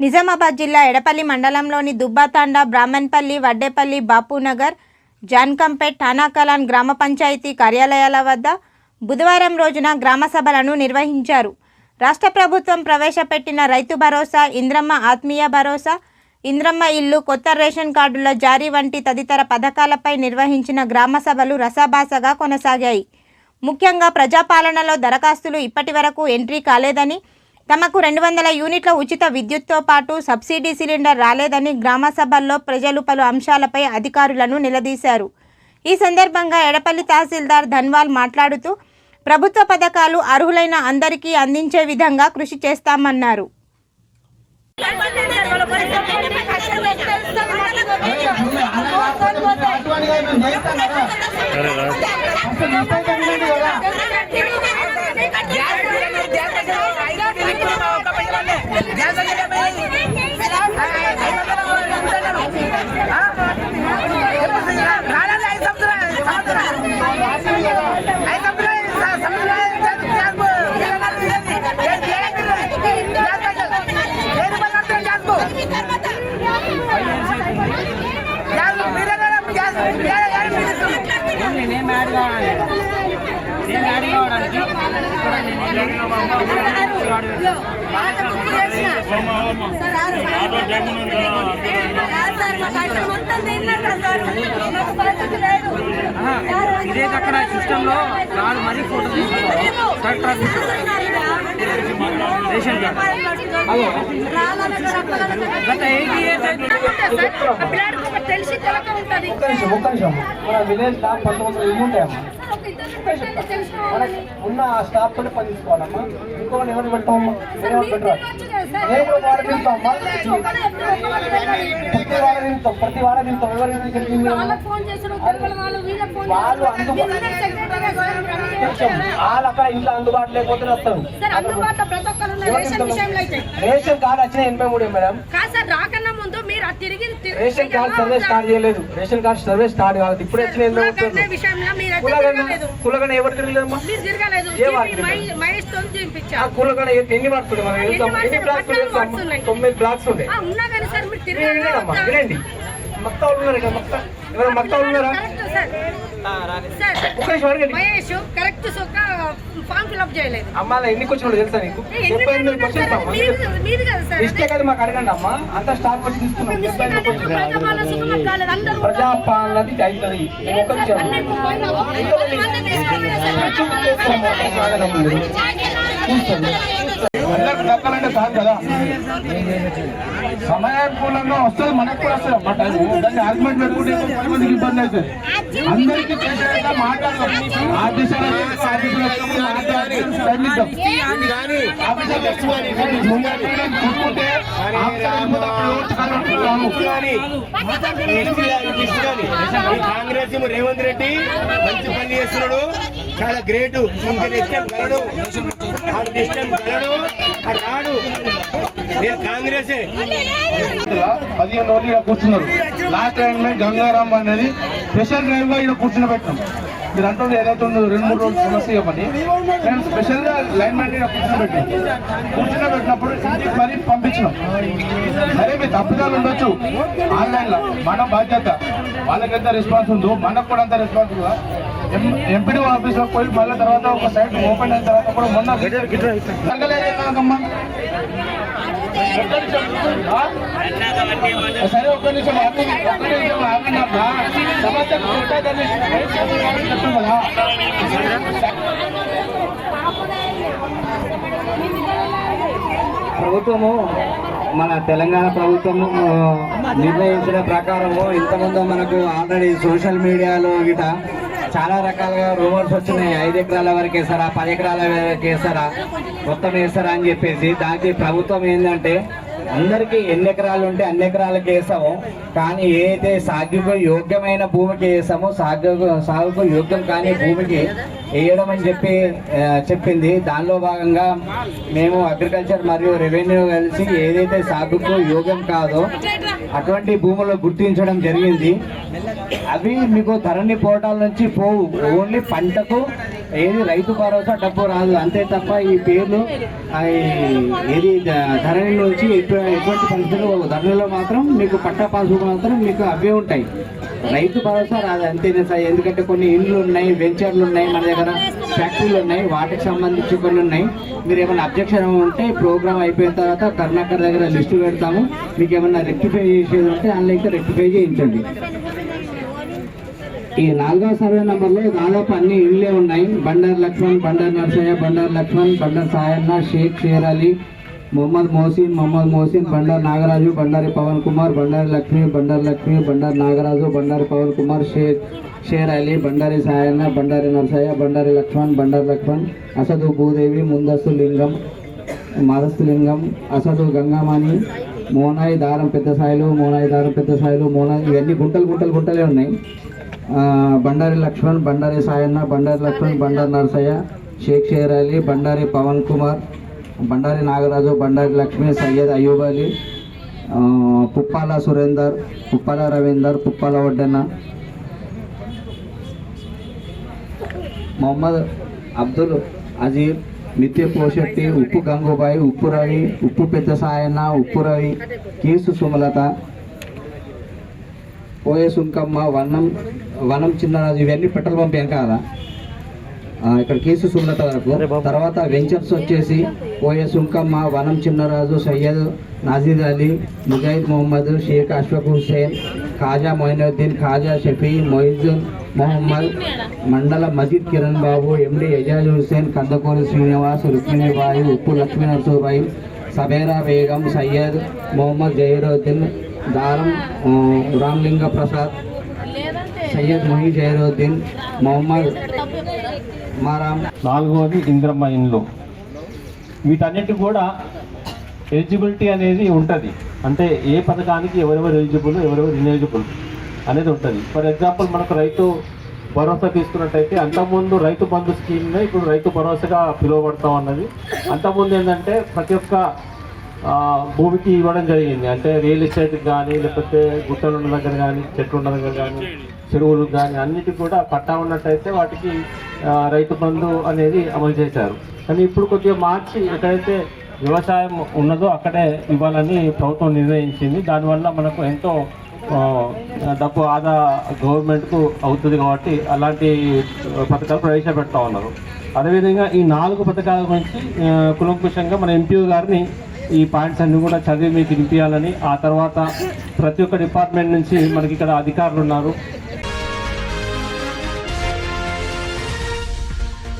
నిజామాబాద్ జిల్లా ఎడపల్లి మండలంలోని దుబ్బాతాండా బ్రాహ్మణపల్లి వడ్డేపల్లి బాపూనగర్ జాన్కంపేట్ ఠానాకలాన్ గ్రామ పంచాయతీ కార్యాలయాల వద్ద బుధవారం రోజున గ్రామ సభలను నిర్వహించారు. రాష్ట్ర ప్రభుత్వం ప్రవేశపెట్టిన రైతు భరోసా ఇంద్రమ్మ ఆత్మీయ భరోసా ఇంద్రమ్మ ఇల్లు కొత్త రేషన్ కార్డుల జారీ వంటి తదితర పథకాలపై నిర్వహించిన గ్రామ సభలు రసాభాసగా కొనసాగాయి. ముఖ్యంగా ప్రజాపాలనలో దరఖాస్తులు ఇప్పటి వరకు ఎంట్రీ కాలేదని తమకు రెండు వందల యూనిట్ల ఉచిత విద్యుత్తో పాటు సబ్సిడీ సిలిండర్ రాలేదని గ్రామ సభల్లో ప్రజలు పలు అంశాలపై అధికారులను నిలదీశారు. ఈ సందర్భంగా ఎడపల్లి తహసీల్దార్ ధన్వాల్ మాట్లాడుతూ ప్రభుత్వ పథకాలు అర్హులైన అందరికీ అందించే విధంగా కృషి చేస్తామన్నారు. నేనేం యాడ్ కావాలి నేను యాడ్ కావడానికి ఇదే అక్కడ సిస్టంలో రాదు మరీ ఫోటో కరెక్ట్ రేషన్ కార్డు. గత ఇయర్స్ తెలిసి ఒక్క నిమిషం నిమిషం. మన విలేజ్ స్టాఫ్ పంతొమ్మిది ఇల్లు మనకి ఉన్న ఆ స్టాఫ్ తోనే పని తీసుకోవాలమ్మా ఇంకొకటి ఎవరు పెట్టామమ్మా వేరే వాళ్ళు పెట్టరా? నేను వాడ తింటామమ్మా ప్రతి వాడ తింటాం ప్రతి తింటాం. ఎవరు వాళ్ళు ఫోన్ వాళ్ళు అక్కడ ఇంట్లో అందుబాటులో లేకపోతే వస్తారు. రేషన్ కార్డు వచ్చిన ఎనభై మూడు మేడం. రాకన్నా ముందు మీరు తిరిగి రేషన్ కార్డు సర్వే స్టార్ట్ చేయలేదు. రేషన్ కార్డు సర్వే స్టార్ట్ కావాలి ఇప్పుడు వచ్చిన ఎనభై కులగన ఎవరు తిరగలేదమ్మా? కూలగడ ఎన్ని మార్క్స్ ఎన్ని బ్లాక్స్. తొమ్మిది బ్లాక్స్ ఉన్నాయి. వినండి వాళ్ళు ఉన్నారు ఇక్కడ మక్తా ఎవరు మక్తా వాళ్ళు ఉన్నారా? మహేష్ కరెక్ట్ సొక్క ఫామ్ ఫిల్అప్ చేయలేదు. అమ్మా ఎన్ని క్వశ్చన్లు తెలుసా నీకు? ముప్పై ఎనిమిది క్వశ్చన్స్ మీది కదా మాకు అడగండి అమ్మా. అంతా స్టాఫ్ వచ్చి తీసుకున్నాం. డెబ్బై ఎనిమిది ప్రజాపాలనది అవుతుంది ఒక్క అందరికి దక్కాలంటే కాదు కదా. సమయానుకూలంగా వస్తుంది మనకు కూడా వస్తుంది. అన్నమాట దాన్ని ఆర్గ్యుమెంట్ పెట్టుకుంటే పది మందికి ఇబ్బంది అవుతుంది. అందరికీ చేసేలా మాట్లాడదాం. ఆఫీసర్ ఆఫీసర్ మాట్లాడి కాంగ్రెస్ రేవంత్ రెడ్డి మంచి పని చేస్తున్నాడు. చాలా గ్రేట్. ఇంకా ఇష్టం నేను కాంగ్రెసే? పదిహేను రోజులు ఇక్కడ కూర్చున్నారు. లాస్ట్ టైం గంగారాం అనేది స్పెషల్ డ్రైవ్గా ఇక్కడ కూర్చుని పెట్టాం మీరు అంటుంది ఏదైతే ఉందో రెండు మూడు రోజులు సమస్య ఇవ్వని మేము స్పెషల్గా లైన్ మ్యాన్ ఇక్కడ కూర్చుని పెట్టాం కూర్చుని పెట్టినప్పుడు ఇంటికి మరీ పంపించినాం. సరే మీ తప్పుదాలు ఉండొచ్చు. ఆన్లైన్లో మన బాధ్యత. వాళ్ళకి ఎంత రెస్పాన్స్ ఉందో మనకు కూడా అంత రెస్పాన్స్ ఉందా? ఎంపీడీ ఆఫీస్లో పోయి మళ్ళీ తర్వాత ఒక సైట్ ఓపెన్ అయిన తర్వాత కూడా మొన్న జరగలేదు కదమ్మా. ఆ? సరే ఒక్క నిమిషం ఆగండి. ఒక్క నిమిషం ఆగండి అమ్మా. సమస్య ఉంటుందని ప్రభుత్వము మన తెలంగాణ ప్రభుత్వము నిర్ణయించిన ప్రకారము ఇంతకుముందు మనకు ఆల్రెడీ సోషల్ మీడియాలో గిట చాలా రకాలుగా రూమర్స్ వచ్చినాయి ఐదు ఎకరాల వరకు వేస్తారా పది ఎకరాల వరకు వేస్తారా మొత్తం వేస్తారా అని చెప్పేసి. దానికి ప్రభుత్వం ఏంటంటే అందరికీ ఎన్ని ఎకరాలు ఉంటే అన్ని ఎకరాలకు వేసాము. కానీ ఏదైతే సాగుకు యోగ్యమైన భూమికి వేసామో సాగుకు సాగుకు యోగ్యం కాని భూమికి వేయడం అని చెప్పి చెప్పింది. దానిలో భాగంగా మేము అగ్రికల్చర్ మరియు రెవెన్యూ కలిసి ఏదైతే సాగుకు యోగ్యం కాదో అటువంటి భూములు గుర్తించడం జరిగింది. అవి మీకు ధరణి పోటాల నుంచి పోవు. ఓన్లీ పంటకు ఏది రైతు భరోసా డబ్బు రాదు. అంతే తప్ప ఈ పేర్లు ఏది ధ- ధరణి నుంచి ఎటువంటి పరిస్థితులు ధరణిలో మాత్రం మీకు పట్టా పాసుకు మాత్రం మీకు అవే ఉంటాయి. రైతు భరోసా రాదు అంతేనే సార్? ఎందుకంటే కొన్ని ఇండ్లు ఉన్నాయి వెంచర్లు ఉన్నాయి మన దగ్గర ఫ్యాక్టరీలు ఉన్నాయి వాటికి సంబంధించి కొన్ని ఉన్నాయి. మీరు ఏమైనా అబ్జెక్షన్ ఉంటే ప్రోగ్రామ్ అయిపోయిన తర్వాత కర్ణాకర్ దగ్గర లిస్టు పెడతాము. మీకు ఏమైనా రెక్టిఫై చేసేది ఉంటే అందులో రెక్టిఫై చేయించండి. ఈ నాలుగో సర్వే నంబర్లో దాదాపు అన్ని ఇళ్ళే ఉన్నాయి. బండర్ లక్ష్మణ్ బండర్ నర్సయ్య బండర్ లక్ష్మణ్ బండర్ సాయన్న షేక్ షేర్ అలీ మొహమ్మద్ మోసిన్ మొహమ్మద్ మోసిన్ బండర్ నాగరాజు బండారి పవన్ కుమార్ బండారి లక్ష్మి బండర్ లక్ష్మి బండారు నాగరాజు బండారి పవన్ కుమార్ షేక్ షేర్ అలీ బండారి సాయన్న బండారి నర్సయ్య బండారి లక్ష్మణ్ బండర్ లక్ష్మణ్ అసదు భూదేవి ముందస్తు లింగం మదస్తు లింగం అసదు గంగామణి మోనాయి దారం పెద్ద సాయిలు మోనాయి దారం పెద్ద సాయిలు మోనాయి ఇవన్నీ గుంటలు గుంటలు గుంటలే ఉన్నాయి. ఆ, బండారి లక్ష్మణ్ బండారి సాయన్న బండారి లక్ష్మణ్ బండారి నరసయ్య షేక్ షేర్ అలీ బండారి పవన్ కుమార్ బండారి నాగరాజు బండారి లక్ష్మి సయ్యద్ అయ్యూబ్ అలీ ఆ, పుప్పాల సురేందర్ పుప్పాల రవీందర్ పుప్పాల వడ్డన్న మొహమ్మద్ అబ్దుల్ అజీర్ నిత్య పోషెట్టి ఉప్పు గంగూబాయి ఉప్పు రవి ఉప్పు పెద్ద సాయన్న ఉప్పు రవి కీసు సుమలత పోయే సుంకమ్మ వనం వనం చిన్నరాజు ఇవన్నీ పెట్రోల్ పంప్ వెనకాల. ఇక్కడ కేసు సున్నత వరకు. తర్వాత వెంచర్స్ వచ్చేసి పోయే సుంకమ్మ వనం చిన్నరాజు సయ్యద్ నాజీద్ అలీ ముజాహిద్ మొహమ్మద్ షేక్ అష్ఫక్ హుస్సేన్ ఖాజా మొయినుద్దీన్ ఖాజా షఫీ మొయిజున్ మొహమ్మద్ మండల మజీద్ కిరణ్ బాబు ఎండి ఎజాజ్ హుస్సేన్ కందకూరి శ్రీనివాస్ రుక్మిణిబాయి ఉప్పు లక్ష్మీ నరసూబాయి సబేరా బేగం సయ్యద్ మొహమ్మద్ జహీరుద్దీన్ దారం రామ్లింగ ప్రసాద్ సయ్యద్ మొహీ జైరుద్దీన్ మొహమ్మద్ మారామ్ నాలుగవది ఇంద్రమ్మ ఇండ్లు. వీటన్నిటి కూడా ఎలిజిబిలిటీ అనేది ఉంటుంది. అంటే ఏ పథకానికి ఎవరెవరు ఎలిజిబుల్ ఎవరెవరు ఇన్ఎలిజిబుల్ అనేది ఉంటుంది. ఫర్ ఎగ్జాంపుల్ మనకు రైతు భరోసా తీసుకున్నట్టయితే అంతకుముందు రైతు బంధు స్కీమ్నే ఇప్పుడు రైతు భరోసాగా పిలువబడతాం అన్నది అంతకుముందు ఏంటంటే ప్రతి ఒక్క భూమికి ఇవ్వడం జరిగింది. అంటే రియల్ ఎస్టేట్కి కానీ లేకపోతే గుట్టలు ఉన్న దగ్గర కానీ చెట్లు ఉన్న దగ్గర కానీ చెరువులకు కానీ అన్నిటికి కూడా పట్టా ఉన్నట్టయితే వాటికి రైతు బంధు అనేది అమలు చేశారు. కానీ ఇప్పుడు కొద్దిగా మార్చి ఎక్కడైతే వ్యవసాయం ఉన్నదో అక్కడే ఇవ్వాలని ప్రభుత్వం నిర్ణయించింది. దానివల్ల మనకు ఎంతో డబ్బు ఆదా గవర్నమెంట్కు అవుతుంది కాబట్టి అలాంటి పథకాలు ప్రవేశపెడతా ఉన్నారు. అదేవిధంగా ఈ నాలుగు పథకాల గురించి కులంకుశంగా మన ఎంపీ గారిని ఈ పాయింట్స్ అన్నీ కూడా చదివి మీకు వినిపించాలని ఆ తర్వాత ప్రతి ఒక్క డిపార్ట్మెంట్ నుంచి మనకి ఇక్కడ అధికారులు ఉన్నారు.